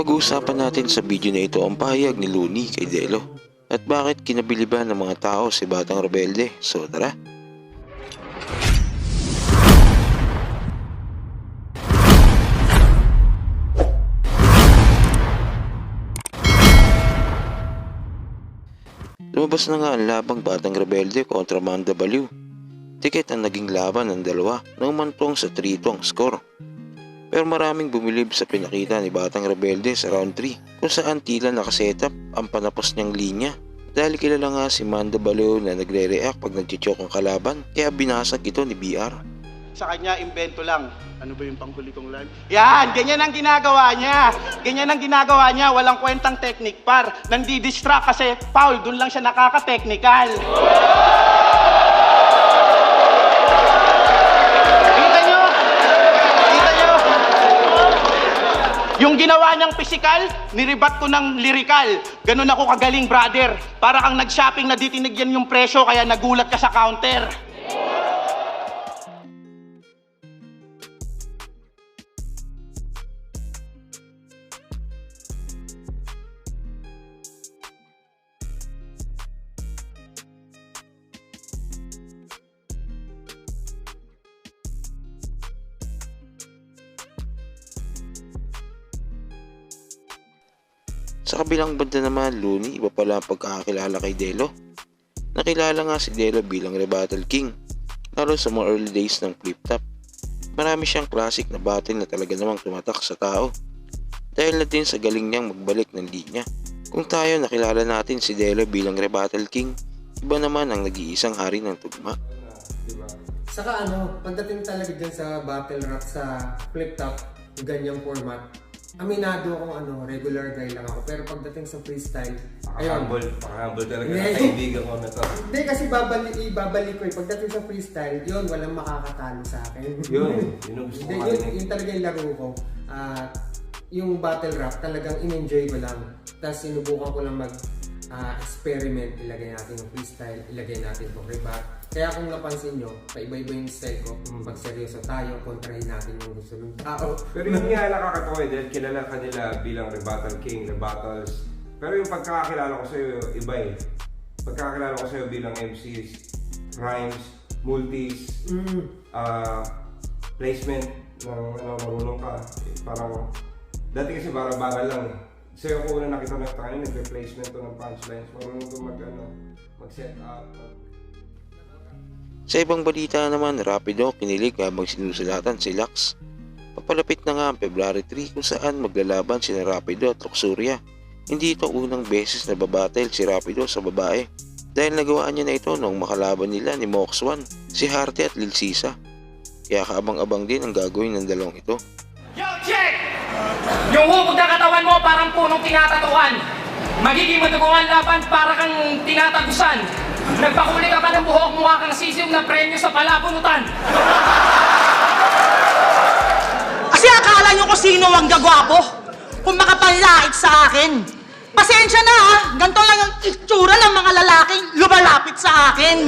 Pag-uusapan natin sa video na ito ang pahayag ni Looney kay Delo at bakit kinabiliban ng mga tao si Batang Rebelde. So tara! Lumabas na nga ang labang Batang Rebelde kontra Manda Baliw. Tiket ang naging laban ng dalawa na umantong sa 3 ang score. Pero maraming bumilib sa pinakita ni Batang Rebelde sa round 3 kung saan tila nakasetup ang panapos niyang linya. Dahil kilala nga si Manda Baliw na nagre-react pag nagchichok ang kalaban kaya binasag ito ni BR. Sa kanya, invento lang. Ano ba yung panghuli kong line? Yan! Ganyan ang ginagawa niya! Ganyan ang ginagawa niya. Walang kwentang technique par. Nandi-distract kasi foul. Doon lang siya nakaka-technical. Yung ginawa niyang physical, niribat ko ng lyrical. Ganun ako kagaling, brother. Para kang nag-shopping na di tinigyan yung presyo, kaya nagulat ka sa counter. Sa kabilang banda naman, Looney, iba pala ang pagkakakilala kay Delo. Nakilala nga si Delo bilang Rebuttal King, lalo sa mga early days ng flip top. Marami siyang classic na battle na talaga namang tumatak sa tao. Dahil na din sa galing niyang magbalik ng linya. Kung tayo nakilala natin si Delo bilang Rebuttal King, iba naman ang nag-iisang hari ng tugma. Saka ano, pagdating talaga dyan sa battle rap sa flip top, ganyang format, aminado akong ano, regular guy lang ako. Pero pagdating sa freestyle, ayun. Pakahambol, pakahambol talaga Hindi. ng kaibigan ko na to. Hindi kasi babalik, ibabalik ko eh. Pagdating sa freestyle, yun, walang makakatalo sa akin. Yun, yun ang gusto ko yun, yun talaga yung laro ko. Ah, yung battle rap, talagang in-enjoy ko lang. Tapos sinubukan ko lang mag ah, experiment, ilagay natin yung freestyle, ilagay natin yung rebat. Kaya kung napansin nyo, paiba-iba yung style ko. Mm. Pag seryoso tayo, kontrahin natin yung gusto ng tao. Pero yun nga nakakatawa eh, dahil kilala ka nila bilang Rebuttal King, Rebuttals. Pero yung pagkakakilala ko sa'yo, iba eh. Pagkakakilala ko sa'yo bilang MCs, rhymes, multis, Mm. ah, placement ng ano, marunong ka. Eh, parang, dati kasi bara-bara lang eh. Sa'yo ko una nakita ng kanina, nagpe-placement to ng punchlines. Marunong ko mag, ano, mag-set up. Mag- Sa ibang balita naman, rapido kinilig habang sinusulatan si Lux. Papalapit na nga ang February 3 kung saan maglalaban si Rapido at Luxuria. Hindi ito unang beses na babattle si Rapido sa babae dahil nagawaan niya na ito noong makalaban nila ni Mox 1, si Harte at Lil Sisa. Kaya kaabang-abang din ang gagawin ng dalawang ito. Yo, check! Yung hubog na katawan mo parang punong tinatatuan. Magiging madugungan laban para kang tinatagusan. Nagpakuli ka pa ng buhok mukha kang sisiw na premyo sa palabunutan. Kasi akala nyo kung sino ang gagwapo? Kung makapanlait sa akin. Pasensya na ha, ganito lang ang itsura ng mga lalaking lumalapit sa akin.